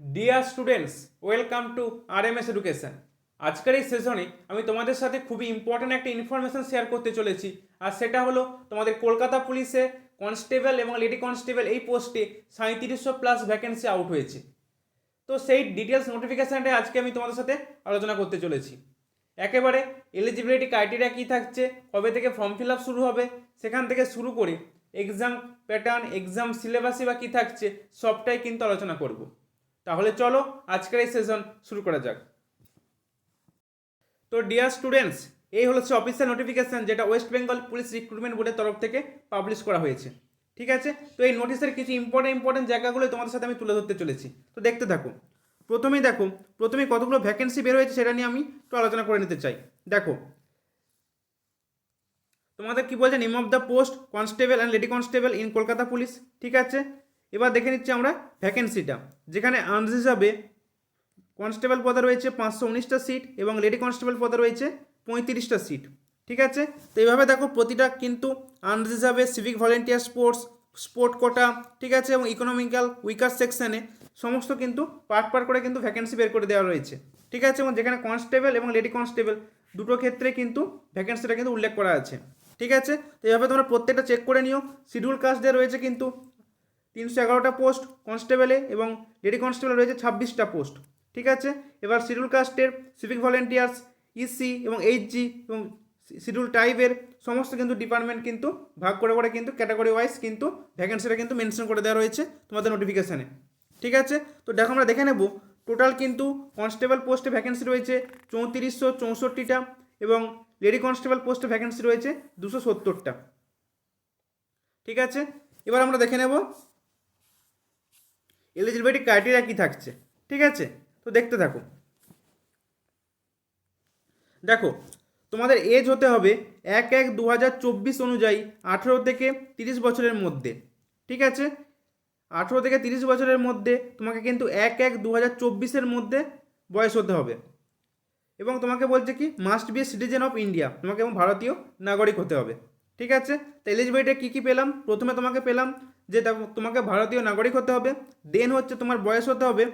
Dear students welcome to R M S education আজকের এই সেশনে আমি তোমাদের সাথে খুবই ইম্পর্ট্যান্ট একটা ইনফরমেশন শেয়ার করতে চলেছি। আর সেটা হলো তোমাদের কলকাতা পুলিশে কনস্টেবল এবং লেডি কনস্টেবল এই পোস্টে সাঁত্রিশশো প্লাস ভ্যাকেন্সি আউট হয়েছে। তো সেই ডিটেলস নোটিফিকেশানটা আজকে আমি তোমাদের সাথে আলোচনা করতে চলেছি। একেবারে এলিজিবিলিটি ক্রাইটেরিয়া কী থাকছে, কবে থেকে ফর্ম ফিল আপ শুরু হবে, সেখান থেকে শুরু করে এক্সাম প্যাটার্ন এক্সাম সিলেবাসই বা কী থাকছে, সবটাই কিন্তু আলোচনা করব। তাহলে চলো আজকের এই সেশন শুরু করা যাক। তো ডিয়ার স্টুডেন্টস এই হলো সে অফিসিয়াল নোটিফিকেশান যেটা ওয়েস্ট বেঙ্গল পুলিশ রিক্রুটমেন্ট বোর্ডের তরফ থেকে পাবলিশ করা হয়েছে। ঠিক আছে? তো এই নোটিশের কিছু ইম্পর্টেন্ট ইম্পর্টেন্ট জায়গাগুলো তোমাদের সাথে আমি তুলে ধরতে চলেছি। তো দেখতে থাকো। প্রথমেই দেখো, প্রথমে কতগুলো ভ্যাকেন্সি বের হয়েছে সেটা নিয়ে আমি একটু আলোচনা করে নিতে চাই। দেখো, তোমাদের কি বলছে? Name of the post constable and lady constable in Kolkata police ঠিক আছে? এবার দেখে নিচ্ছি আমরা ভ্যাকেন্সিটা যেখানে আনস হিসাবে কনস্টেবল পদে রয়েছে পাঁচশো উনিশটা সিট এবং লেডি কনস্টেবল পদে রয়েছে পঁয়ত্রিশটা সিট ঠিক আছে? তো এইভাবে দেখো প্রতিটা কিন্তু আনস হিসাবে civic volunteer sports sport quota ঠিক আছে? এবং ইকোনমিক্যাল উইকার সেকশানে সমস্ত কিন্তু পার্ট পার্ট করে কিন্তু ভ্যাকেন্সি বের করে দেওয়া রয়েছে, ঠিক আছে? এবং যেখানে কনস্টেবল এবং লেডি কনস্টেবল দুটো ক্ষেত্রে কিন্তু ভ্যাকেন্সিটা কিন্তু উল্লেখ করা আছে, ঠিক আছে? তো এইভাবে তোমরা প্রত্যেকটা চেক করে নিও শিডিউল কাস্ট দেওয়া রয়েছে কিন্তু তিনশো এগারোটা পোস্ট কনস্টেবলে এবং লেডি কনস্টেবলে রয়েছে ছাব্বিশটা পোস্ট, ঠিক আছে? এবার শিডিউল কাস্টের, সিভিক ভলেন্টিয়ার্স ইসি এবং এইচজি এবং শিডিউল টাইপের সমস্ত কিন্তু ডিপার্টমেন্ট কিন্তু ভাগ করে করে কিন্তু ক্যাটাগরি ওয়াইজ কিন্তু ভ্যাকেন্সিটা কিন্তু মেনশন করে দেওয়া রয়েছে তোমাদের নোটিফিকেশানে, ঠিক আছে? তো দেখো আমরা দেখে নেব, টোটাল কিন্তু কনস্টেবল পোস্টে ভ্যাকেন্সি রয়েছে চৌত্রিশশো চৌষট্টিটা এবং লেডি কনস্টেবল পোস্টে ভ্যাকেন্সি রয়েছে দুশো সত্তরটা, ঠিক আছে? এবার আমরা দেখে নেব এলিজিবিলিটি ক্রাইটেরিয়া কী থাকছে? ঠিক আছে? তো দেখতে থাকো। দেখো, তোমাদের এজ হতে হবে এক এক দু হাজার চব্বিশ অনুযায়ী আঠেরো থেকে তিরিশ বছরের মধ্যে। ঠিক আছে? আঠেরো থেকে তিরিশ বছরের মধ্যে তোমাকে কিন্তু এক এক দু হাজার চব্বিশের মধ্যে বয়স হতে হবে। এবং তোমাকে বলছে কি must be citizen of India তোমাকে এবং ভারতীয় নাগরিক হতে হবে। ঠিক আছে? তো এলিজিবিলিটি কী কী পেলাম? প্রথমে তোমাকে পেলাম যে তোমাকে ভারতীয় নাগরিক হতে হবে। দেন হচ্ছে তোমার বয়স হতে হবে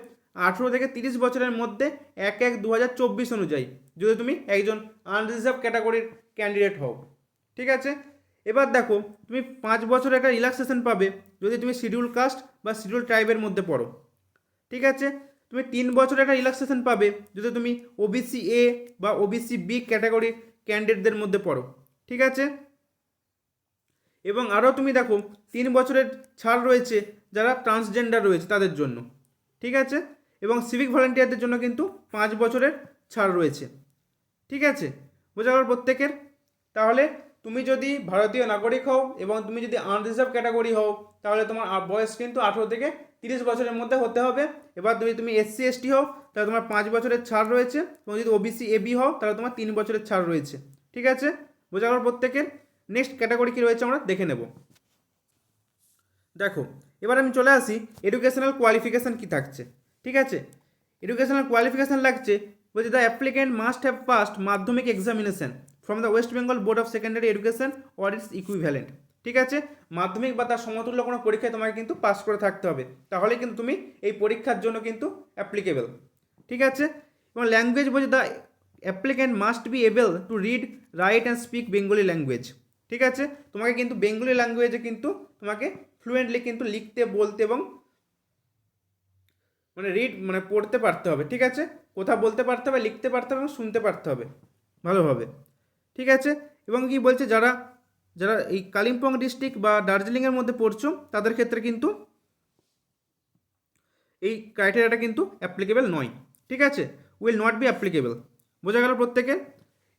আঠেরো থেকে তিরিশ বছরের মধ্যে এক এক দু হাজার চব্বিশ অনুযায়ী। যদি তুমি একজন আনরিজার্ভ ক্যাটাগরির ক্যান্ডিডেট হও। ঠিক আছে? এবার দেখো, তুমি পাঁচ বছরের একটা রিল্যাক্সেশন পাবে যদি তুমি শিডিউল কাস্ট বা শিডিউল ট্রাইবের মধ্যে পড়ো। ঠিক আছে? তুমি তিন বছরের একটা রিল্যাক্সেশন পাবে যদি তুমি ওবিসি এ বা ওবিসি বি ক্যাটাগরির ক্যান্ডিডেটদের মধ্যে পড়ো। ঠিক আছে? এবং আরও তুমি দেখো, তিন বছরের ছাড় রয়েছে যারা ট্রান্সজেন্ডার রয়েছে তাদের জন্য, ঠিক আছে? এবং সিভিক ভলেন্টিয়ারদের জন্য কিন্তু পাঁচ বছরের ছাড় রয়েছে, ঠিক আছে? বোঝা গেল প্রত্যেকের? তাহলে তুমি যদি ভারতীয় নাগরিক হও এবং তুমি যদি আনরিজার্ভ ক্যাটাগরি হও, তাহলে তোমার বয়স কিন্তু আঠেরো থেকে তিরিশ বছরের মধ্যে হতে হবে। এবার যদি তুমি এসসি এসটি হও, তাহলে তোমার পাঁচ বছরের ছাড় রয়েছে। এবং যদি ওবিসি এবি হও, তাহলে তোমার তিন বছরের ছাড় রয়েছে, ঠিক আছে? বোঝা গেল প্রত্যেকের? নেক্সট ক্যাটাগরি কী রয়েছে আমরা দেখে নেব। দেখো, এবার আমি চলে আসি এডুকেশনাল কোয়ালিফিকেশান কি থাকছে। ঠিক আছে? এডুকেশনাল কোয়ালিফিকেশান লাগছে, বলছে the applicant must have passed Madhyamik examination from the West Bengal Board of Secondary Education or its equivalent ঠিক আছে? মাধ্যমিক বা তার সমতুল্য কোনো পরীক্ষায় তোমাকে কিন্তু পাস করে থাকতে হবে। তাহলে কিন্তু তুমি এই পরীক্ষার জন্য কিন্তু অ্যাপ্লিকেবল ঠিক আছে? এবং ল্যাঙ্গুয়েজ বলছে the applicant must be able to read write and speak Bengali language ঠিক আছে? তোমাকে কিন্তু বেঙ্গলি ল্যাঙ্গুয়েজে কিন্তু তোমাকে ফ্লুয়েন্টলি কিন্তু লিখতে, বলতে এবং মানে রিড মানে পড়তে পারতে হবে, ঠিক আছে? কথা বলতে পারতে হবে, লিখতে পারতে হবে এবং শুনতে পারতে হবে, ভালোভাবে। ঠিক আছে? এবং কি বলছে, যারা যারা এই কালিম্পং ডিস্ট্রিক্ট বা দার্জিলিংয়ের মধ্যে পড়ছো, তাদের ক্ষেত্রে কিন্তু এই ক্রাইটেরিয়াটা কিন্তু অ্যাপ্লিকেবল নয়। ঠিক আছে? উইল নট বি অ্যাপ্লিকেবল বোঝা গেল প্রত্যেকের?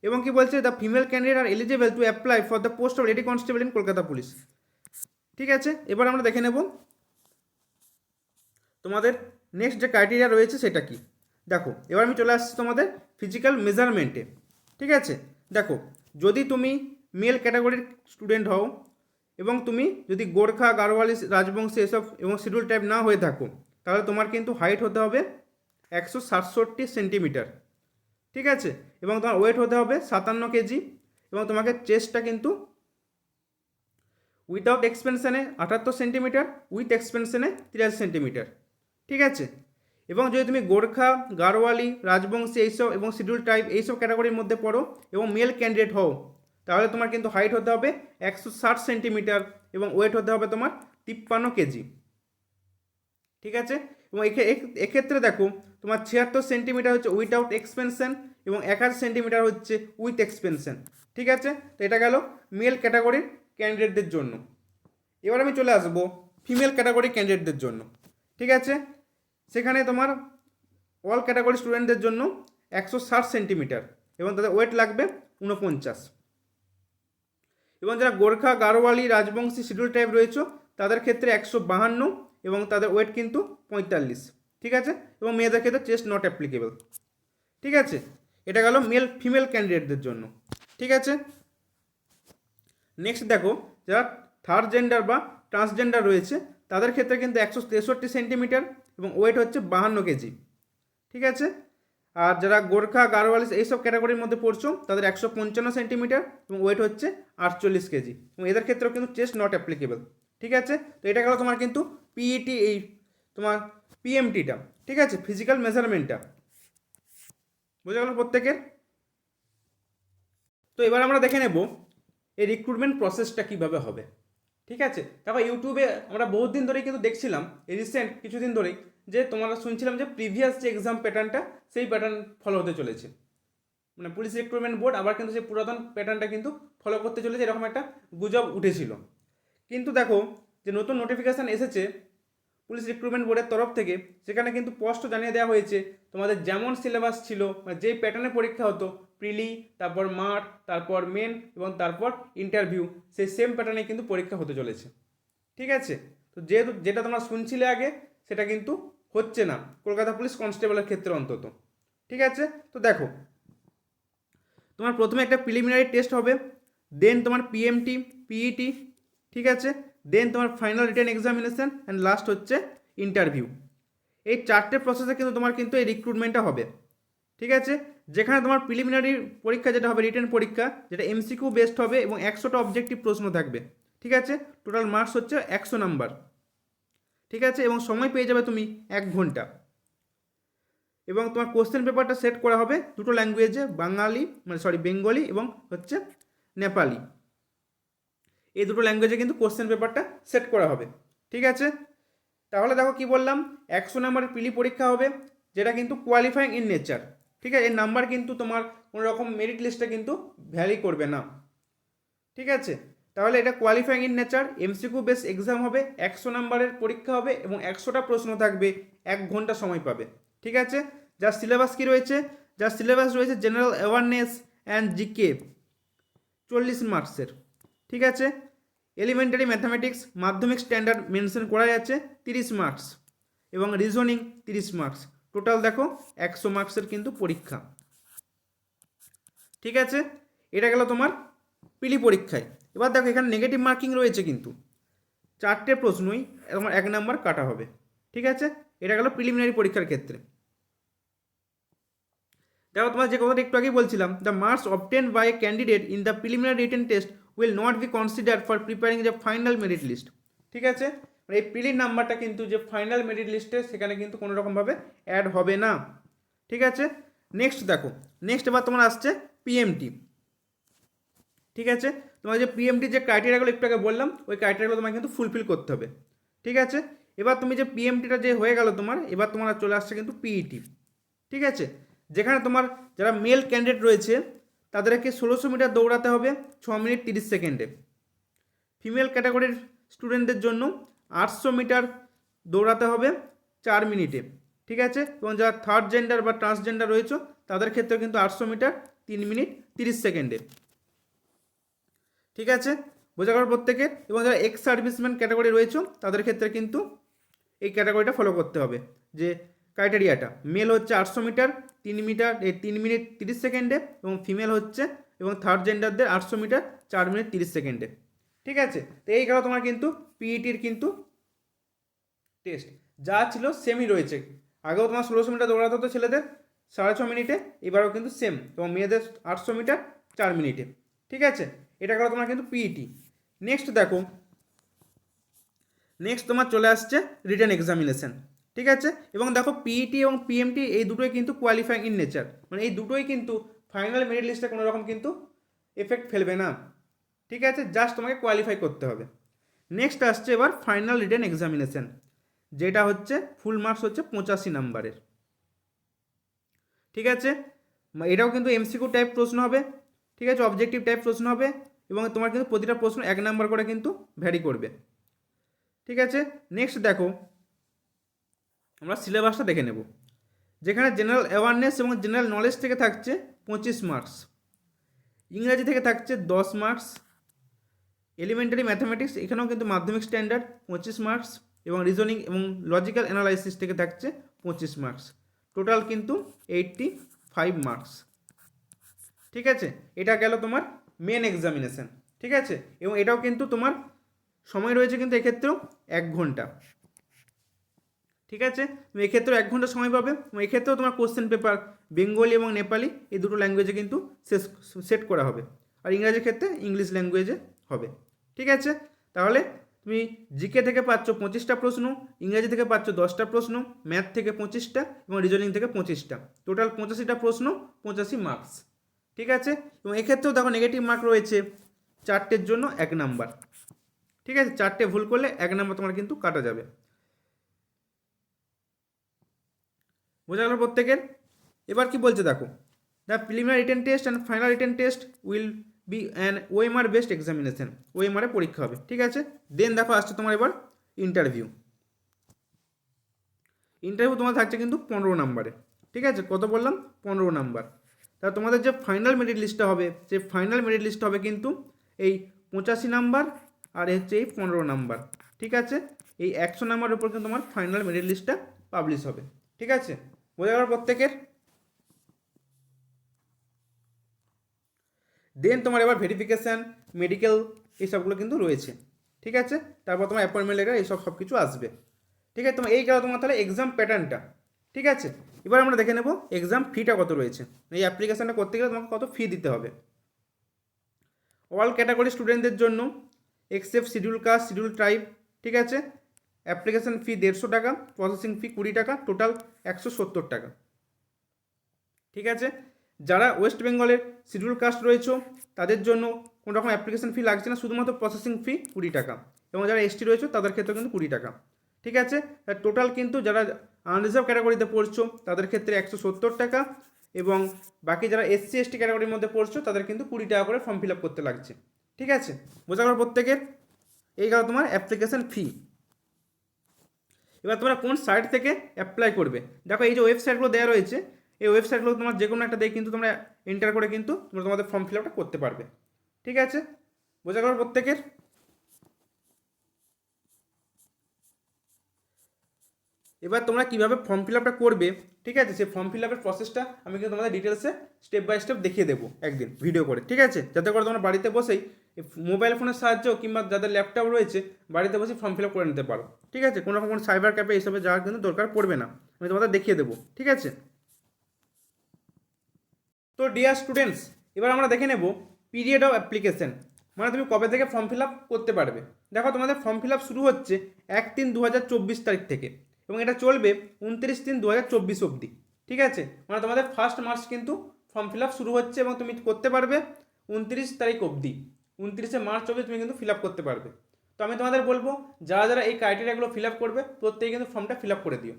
এবং কি বলছে the female candidate are eligible to apply for the post of lady constable in Kolkata police ঠিক আছে? এবার আমরা দেখে নেব। তোমাদের নেক্সট যে ক্রাইটেরিয়া রয়েছে সেটা কি? দেখো, এবার আমি চলে আসছি তোমাদের ফিজিক্যাল মেজারমেন্টে ঠিক আছে? দেখো, যদি তুমি মেল ক্যাটাগরির স্টুডেন্ট হও এবং তুমি যদি গোর্খা, গারোয়ালি, রাজবংশী এসব এবং শিডিউল টাইপ না হয়ে থাকো, তাহলে তোমার কিন্তু হাইট হতে হবে একশো সাতষট্টি সেন্টিমিটার ঠিক আছে? এবং তোমার ওয়েট হতে হবে সাতান্ন কেজি। এবং তোমাকে চেস্টটা কিন্তু উইথাউট এক্সপেনশানে আটাত্তর সেন্টিমিটার উইথ এক্সপেনশানে তিরাশি সেন্টিমিটার ঠিক আছে? এবং যদি তুমি গোর্খা, গারোয়ালি, রাজবংশী এইসব এবং শিডিউল টাইপ এইসব ক্যাটাগরির মধ্যে পড়ো এবং মেল ক্যান্ডিডেট হও, তাহলে তোমার কিন্তু হাইট হতে হবে একশো ষাট সেন্টিমিটার এবং ওয়েট হতে হবে তোমার তিপ্পান্ন কেজি। ঠিক আছে? এবং এক্ষেত্রে দেখো, তোমার ছিয়াত্তর সেন্টিমিটার হচ্ছে উইথাউট এক্সপেনশন এবং একাশি সেন্টিমিটার হচ্ছে উইথ এক্সপেনশন ঠিক আছে? তো এটা গেল মেল ক্যাটাগরির ক্যান্ডিডেটদের জন্য। এবার আমি চলে আসব ফিমেল ক্যাটাগরি ক্যান্ডিডেটদের জন্য, ঠিক আছে? সেখানে তোমার অল ক্যাটাগরি স্টুডেন্টদের জন্য একশো ষাট সেন্টিমিটার এবং তাদের ওয়েট লাগবে উনপঞ্চাশ এবং যারা গোর্খা, গারোয়ালি, রাজবংশী, শিডিউল টাইপ রয়েছে, তাদের ক্ষেত্রে একশো বাহান্ন এবং তাদের ওয়েট কিন্তু পঁয়তাল্লিশ, ঠিক আছে? এবং মেয়েদের ক্ষেত্রে চেস্ট নট অ্যাপ্লিকেবল ঠিক আছে? এটা গেল মেল ফিমেল ক্যান্ডিডেটদের জন্য, ঠিক আছে? নেক্সট দেখো, যারা থার্ড জেন্ডার বা ট্রান্সজেন্ডার রয়েছে, তাদের ক্ষেত্রে কিন্তু একশো তেষট্টি সেন্টিমিটার এবং ওয়েট হচ্ছে বাহান্ন কেজি, ঠিক আছে? আর যারা গোর্খা, গারোয়ালিস এইসব ক্যাটাগরির মধ্যে পড়ছো, তাদের একশো পঞ্চান্ন সেন্টিমিটার এবং ওয়েট হচ্ছে আটচল্লিশ কেজি, এবং এদের ক্ষেত্রেও কিন্তু চেস্ট নট অ্যাপ্লিকেবল ঠিক আছে? তো এটা গেল তোমার কিন্তু পিইটি এই তোমার পিএমটিটা ঠিক আছে? ফিজিক্যাল মেজারমেন্টটা বোঝা গেল প্রত্যেকের? তো এবার আমরা দেখে নেব এই রিক্রুটমেন্ট প্রসেসটা কীভাবে হবে। ঠিক আছে? তারপর ইউটিউবে আমরা বহুত দিন ধরেই কিন্তু দেখছিলাম রিসেন্ট কিছুদিন ধরেই, যে তোমরা শুনছিলাম যে প্রিভিয়াস যে এক্সাম প্যাটার্নটা সেই প্যাটার্ন ফলো হতে চলেছে। মানে পুলিশ রিক্রুটমেন্ট বোর্ড আবার কিন্তু সেই পুরাতন প্যাটার্নটা কিন্তু ফলো করতে চলেছে, এরকম একটা গুজব উঠেছিল। কিন্তু দেখো যে নতুন নোটিফিকেশান এসেছে পুলিশ রিক্রুটমেন্ট বোর্ডের তরফ থেকে, সেখানে কিন্তু স্পষ্ট জানিয়ে দেওয়া হয়েছে, তোমাদের যেমন সিলেবাস ছিল যেই প্যাটার্নে পরীক্ষা হতো প্রিলি তারপর মাঠ, তারপর মেন এবং তারপর ইন্টারভিউ সেই সেম প্যাটার্নে কিন্তু পরীক্ষা হতে চলেছে। ঠিক আছে? তো যেহেতু যেটা তোমরা শুনছিলে আগে, সেটা কিন্তু হচ্ছে না। কলকাতা পুলিশ কনস্টেবলের ক্ষেত্রে অন্তত। ঠিক আছে? তো দেখো, তোমার প্রথমে একটা প্রিলিমিনারি টেস্ট হবে দেন তোমার পিএমটি পিইটি E ঠিক আছে? দেন তোমার final written examination and last হচ্ছে ইন্টারভিউ এই চারটে প্রসেসে কিন্তু তোমার কিন্তু এই রিক্রুটমেন্টটা হবে। ঠিক আছে? যেখানে তোমার প্রিলিমিনারি পরীক্ষা যেটা হবে রিটার্ন পরীক্ষা, যেটা এমসিকিউ বেস্ট হবে এবং একশোটা অবজেক্টিভ প্রশ্ন থাকবে। ঠিক আছে? টোটাল মার্কস হচ্ছে একশো নাম্বার ঠিক আছে? এবং সময় পেয়ে যাবে তুমি এক ঘণ্টা। এবং তোমার কোশ্চেন পেপারটা সেট করা হবে দুটো ল্যাঙ্গুয়েজে বাঙালি মানে সরি বেঙ্গলি এবং হচ্ছে নেপালি। এই দুটো ল্যাঙ্গুয়েজে কিন্তু কোশ্চেন পেপারটা সেট করা হবে। ঠিক আছে? তাহলে দেখো কি বললাম? একশো নাম্বারের পিলি পরীক্ষা হবে, যেটা কিন্তু কোয়ালিফাইং ইন নেচার ঠিক আছে? এর নাম্বার কিন্তু তোমার কোনো রকম মেরিট লিস্টে কিন্তু ভ্যালি করবে না। ঠিক আছে? তাহলে এটা qualifying in nature MCQ base exam হবে, একশো নাম্বারের পরীক্ষা হবে এবং একশোটা প্রশ্ন থাকবে, এক ঘণ্টা সময় পাবে। ঠিক আছে? যার সিলেবাস কি রয়েছে? যার সিলেবাস রয়েছে জেনারেল অ্যাওয়ারনেস অ্যান্ড জিকে চল্লিশ মার্কসের ঠিক আছে? Elementary mathematics Madhyamik standard mention করা যাচ্ছে তিরিশ মার্কস এবং রিজনিং তিরিশ মার্কস টোটাল দেখো একশো মার্কসের কিন্তু পরীক্ষা। ঠিক আছে? এটা গেল তোমার পিলি পরীক্ষায়। এবার দেখো এখানে নেগেটিভ মার্কিং রয়েছে কিন্তু। চারটে প্রশ্নই তোমার এক নাম্বার কাটা হবে। ঠিক আছে? এটা গেল প্রিলিমিনারি পরীক্ষার ক্ষেত্রে। দেখো তোমার যে কথাটা একটু আগেই বলছিলাম the marks obtain by a candidate in the preliminary written test will not be consider for preparing the final merit list ঠিক আছে? মানে এই প্রিলির নাম্বারটা কিন্তু যে ফাইনাল মেরিট লিস্টে সেখানে কিন্তু কোনো রকমভাবে অ্যাড হবে না। ঠিক আছে? নেক্সট দেখো। নেক্সট এবার তোমার আসছে পিএমটি ঠিক আছে? তোমার যে পিএমটি যে ক্রাইটেরিয়াগুলো একটু আগে বললাম, ওই ক্রাইটেরিয়াগুলো তোমাকে কিন্তু ফুলফিল করতে হবে। ঠিক আছে? এবার তুমি যে পিএমটিটা যে হয়ে গেল তোমার, এবার তোমার চলে আসছে কিন্তু পিইটি ঠিক আছে? যেখানে তোমার যারা মেল ক্যান্ডিডেট রয়েছে তাদেরকে ষোলোশো মিটার দৌড়াতে হবে ছ মিনিট তিরিশ সেকেন্ডে। ফিমেল ক্যাটাগরির স্টুডেন্টদের জন্য আটশো মিটার দৌড়াতে হবে চার মিনিটে, ঠিক আছে? এবং যারা থার্ড জেন্ডার বা ট্রান্সজেন্ডার রয়েছে, তাদের ক্ষেত্রে কিন্তু আটশো মিটার তিন মিনিট তিরিশ সেকেন্ডে। ঠিক আছে? বোঝা গেল প্রত্যেকের? এবং যারা এক্স সার্ভিসম্যান ক্যাটাগরি রয়েছে, তাদের ক্ষেত্রে কিন্তু এই ক্যাটাগরিটা ফলো করতে হবে। যে ক্রাইটেরিয়াটা মেল হচ্ছে আটশো মিটার তিন মিটার তিন মিনিট তিরিশ সেকেন্ডে এবং ফিমেল হচ্ছে এবং থার্ড জেন্ডারদের আটশো মিটার, চার মিনিট তিরিশ সেকেন্ডে। ঠিক আছে? তো এই গেল তোমার কিন্তু পিইটির কিন্তু টেস্ট যা ছিল সেমই রয়েছে। আগেও তোমার ষোলোশো মিটার দৌড়াতে হতো ছেলেদের, সাড়ে ছ মিনিটে, এবারও কিন্তু সেম এবং মেয়েদের আটশো মিটার, চার মিনিটে। ঠিক আছে? এটা গেল তোমার কিন্তু পিইটি নেক্সট দেখো। নেক্সট তোমার চলে আসছে রিটার্ন এক্সামিনেশন ঠিক আছে? এবং দেখো পিইটি এবং পিএমটি এই দুটোই কিন্তু কোয়ালিফাইং ইন নেচার মানে এই দুটোই কিন্তু ফাইনাল মেরিট লিস্টে কোনো রকম কিন্তু এফেক্ট ফেলবে না। ঠিক আছে? জাস্ট তোমাকে কোয়ালিফাই করতে হবে। নেক্সট আসছে এবার ফাইনাল রিটেন এক্সামিনেশন যেটা হচ্ছে ফুল মার্কস হচ্ছে পঁচাশি নাম্বারের। ঠিক আছে? এটাও কিন্তু এমসিকিউ টাইপ প্রশ্ন হবে। ঠিক আছে? অবজেক্টিভ টাইপ প্রশ্ন হবে। এবং তোমার কিন্তু প্রতিটা প্রশ্ন এক নাম্বার করে কিন্তু ভ্যারি করবে। ঠিক আছে? নেক্সট দেখো আমরা সিলেবাসটা দেখে নেব। যেখানে জেনারেল অ্যাওয়ারনেস এবং জেনারেল নলেজ থেকে থাকছে পঁচিশ মার্কস ইংরাজি থেকে থাকছে দশ মার্কস এলিমেন্টারি ম্যাথামেটিক্স এখানেও কিন্তু মাধ্যমিক স্ট্যান্ডার্ড পঁচিশ মার্কস এবং রিজনিং এবং লজিক্যাল অ্যানালাইসিস থেকে থাকছে পঁচিশ মার্কস টোটাল কিন্তু এইটটি ফাইভ মার্কস ঠিক আছে? এটা গেল তোমার মেন এক্সামিনেশন ঠিক আছে? এবং এটাও কিন্তু তোমার সময় রয়েছে কিন্তু এক্ষেত্রেও এক ঘণ্টা। ঠিক আছে? তুমি এক্ষেত্রেও এক ঘণ্টা সময় পাবে। এক্ষেত্রেও তোমার কোশ্চেন পেপার বেঙ্গলি এবং নেপালি এই দুটো ল্যাঙ্গুয়েজে কিন্তু শেষ সেট করা হবে। আর ইংরাজির ক্ষেত্রে ইংলিশ ল্যাঙ্গুয়েজে হবে। ঠিক আছে? তাহলে তুমি জিকে থেকে পাচ্ছ পঁচিশটা প্রশ্ন, ইংরাজি থেকে পাচ্ছ দশটা প্রশ্ন ম্যাথ থেকে পঁচিশটা, এবং রিজনিং থেকে পঁচিশটা। টোটাল পঁচাশিটা প্রশ্ন, পঁচাশি মার্কস ঠিক আছে? এবং এক্ষেত্রেও দেখো নেগেটিভ মার্ক রয়েছে চারটের জন্য এক নাম্বার ঠিক আছে? চারটে ভুল করলে এক নাম্বার তোমার কিন্তু কাটা যাবে। বোঝা গেল প্রত্যেকের? এবার কি বলছে দেখো। The preliminary written test and final written test will be an OMR based examination ওএমআরে পরীক্ষা হবে, ঠিক আছে? দেন দেখো, আসছে তোমার এবার ইন্টারভিউ ইন্টারভিউ তোমার থাকছে কিন্তু পনেরো নাম্বারে, ঠিক আছে? কত বললাম? পনেরো নাম্বার। তা তোমাদের যে ফাইনাল মেরিট লিস্টটা হবে, সেই ফাইনাল মেরিট লিস্ট হবে কিন্তু এই পঁচাশি নাম্বার আর হচ্ছে এই পনেরো নাম্বার, ঠিক আছে? এই একশো নাম্বারের উপর কিন্তু তোমার ফাইনাল মেরিট লিস্টটা পাবলিশ হবে, ঠিক আছে? বোঝা গেল প্রত্যেকের। দেন তোমার এবার ভেরিফিকেশান মেডিকেল এইসবগুলো কিন্তু রয়েছে। ঠিক আছে? তারপর তোমার অ্যাপয়েন্টমেন্ট লেটার এইসব সব কিছু আসবে। ঠিক আছে? তোমার এই গেল তোমার তাহলে এক্সাম প্যাটার্নটা ঠিক আছে? এবার আমরা দেখে নেব এক্সাম ফিটা কত রয়েছে। এই অ্যাপ্লিকেশানটা করতে গেলে তোমাকে কত ফি দিতে হবে। অল ক্যাটাগরি স্টুডেন্টদের জন্য except schedule caste schedule tribe ঠিক আছে? অ্যাপ্লিকেশন ফি দেড়শো টাকা প্রসেসিং ফি কুড়ি টাকা টোটাল একশো সত্তর টাকা। ঠিক আছে? যারা ওয়েস্ট বেঙ্গলের শিডিউল কাস্ট রয়েছে, তাদের জন্য কোনো রকম অ্যাপ্লিকেশন ফি লাগছে না, শুধুমাত্র প্রসেসিং ফি কুড়ি টাকা। এবং যারা এসটি রয়েছে, তাদের ক্ষেত্রে কিন্তু কুড়ি টাকা। ঠিক আছে? টোটাল কিন্তু যারা আনরিজার্ভ ক্যাটাগরিতে পড়ছো, তাদের ক্ষেত্রে একশো সত্তর টাকা এবং বাকি যারা এসসি এসটি ক্যাটাগরির মধ্যে পড়ছো, তাদের কিন্তু কুড়ি টাকা করে ফর্ম ফিল আপ করতে লাগছে। ঠিক আছে? বোঝা গেল প্রত্যেকের? এই গেল তোমার অ্যাপ্লিকেশন ফি এবার তোমরা কোন সাইট থেকে অ্যাপ্লাই করবে? দেখো এই যে ওয়েবসাইটগুলো দেওয়া রয়েছে, এই ওয়েবসাইটগুলো তোমার যে কোনো একটা দিয়ে কিন্তু তোমরা এন্টার করে কিন্তু তোমরা তোমাদের ফর্ম ফিল আপটা করতে পারবে। ঠিক আছে? বোঝা গেল প্রত্যেকের? এবার তোমরা কীভাবে ফর্ম ফিল আপটা করবে, ঠিক আছে? সেই ফর্ম ফিল আপের প্রসেসটা আমি কিন্তু তোমাদের ডিটেলসে স্টেপ বাই স্টেপ দেখিয়ে দেবো একদিন ভিডিও করে, ঠিক আছে? যাতে করে তোমরা বাড়িতে বসেই মোবাইল ফোনের সাহায্য কিংবা যাদের ল্যাপটপ রয়েছে, বাড়িতে বসে ফর্ম ফিল আপ করে নিতে পারো। ঠিক আছে? কোনো রকম কোনো সাইবার ক্যাফে এইসবে যাওয়ার কিন্তু দরকার পড়বে না। আমি তোমাদের দেখিয়ে দেবো। ঠিক আছে? তো ডিয়ার স্টুডেন্টস এবার আমরা দেখে নেব পিরিয়ড অফ অ্যাপ্লিকেশন মানে তুমি কবে থেকে ফর্ম ফিল আপ করতে পারবে? দেখো, তোমাদের ফর্ম ফিল আপ শুরু হচ্ছে এক তিন দু হাজার চব্বিশ তারিখ থেকে এবং এটা চলবে উনত্রিশ তিন দু হাজার চব্বিশ অবধি। ঠিক আছে? মানে তোমাদের ফার্স্ট মার্চ কিন্তু ফর্ম ফিল আপ শুরু হচ্ছে এবং তুমি করতে পারবে উনত্রিশ তারিখ অবধি। উনত্রিশে মার্চ অবধি তুমি কিন্তু ফিল আপ করতে পারবে। তো আমি তোমাদের বলব, যারা যারা এই ক্রাইটেরিয়াগুলো ফিল আপ করবে, প্রত্যেকে কিন্তু ফর্মটা ফিল আপ করে দিও।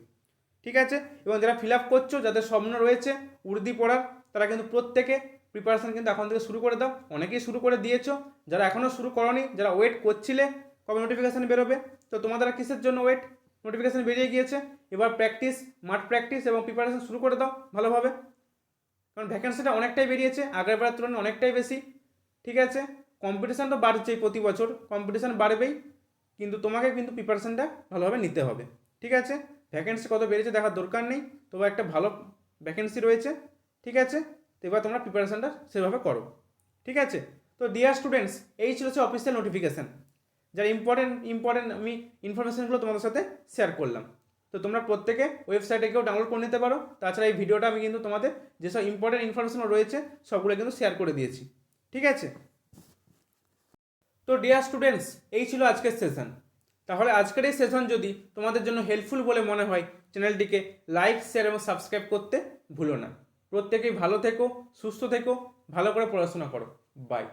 ঠিক আছে? এবং যারা ফিল আপ করছ, যাদের স্বপ্ন রয়েছে উর্দি পড়ার, তারা কিন্তু প্রত্যেকে প্রিপারেশান কিন্তু এখন থেকে শুরু করে দাও। অনেকেই শুরু করে দিয়েছ, যারা এখনও শুরু করনি, যারা ওয়েট করছিলে, কবে নোটিফিকেশান বেরোবে? তো তোমাদের কিসের জন্য ওয়েট নোটিফিকেশান বেরিয়ে গিয়েছে, এবার প্র্যাকটিস মাঠ প্র্যাকটিস এবং প্রিপারেশন শুরু করে দাও ভালোভাবে। কারণ ভ্যাকেন্সিটা অনেকটাই বেরিয়েছে, আগের বারের তুলনায় অনেকটাই বেশি। ঠিক আছে? কম্পিটিশান তো বাড়ছেই প্রতি বছর। কম্পিটিশান বাড়বেই, কিন্তু তোমাকে কিন্তু প্রিপারেশানটা ভালোভাবে নিতে হবে। ঠিক আছে? ভ্যাকেন্সি কত বেড়েছে দেখার দরকার নেই। তবে একটা ভালো ভ্যাকেন্সি রয়েছে। ঠিক আছে? তো এবার তোমরা প্রিপারেশানটা সেভাবে করো। ঠিক আছে? তো ডিয়ার স্টুডেন্টস এই ছিল হচ্ছে অফিসিয়াল নোটিফিকেশান যার ইম্পর্টেন্ট ইম্পর্টেন্ট আমি ইনফরমেশানগুলো তোমাদের সাথে শেয়ার করলাম। তো তোমরা প্রত্যেকে ওয়েবসাইটে গিয়েও ডাউনলোড করে নিতে পারো। তাছাড়া এই ভিডিওটা আমি কিন্তু তোমাদের যেসব ইম্পর্টেন্ট ইনফরমেশন রয়েছে, সবগুলো কিন্তু শেয়ার করে দিয়েছি। ঠিক আছে? তো ডিয়ার স্টুডেন্টস এই ছিল আজকের সেশন তাহলে আজকের এই সেশন যদি তোমাদের জন্য হেল্পফুল বলে মনে হয় চ্যানেলটিকে লাইক শেয়ার এবং সাবস্ক্রাইব করতে ভুলো না। প্রত্যেকেই ভালো থেকো, সুস্থ থেকো, ভালো করে পড়াশোনা করো। বাই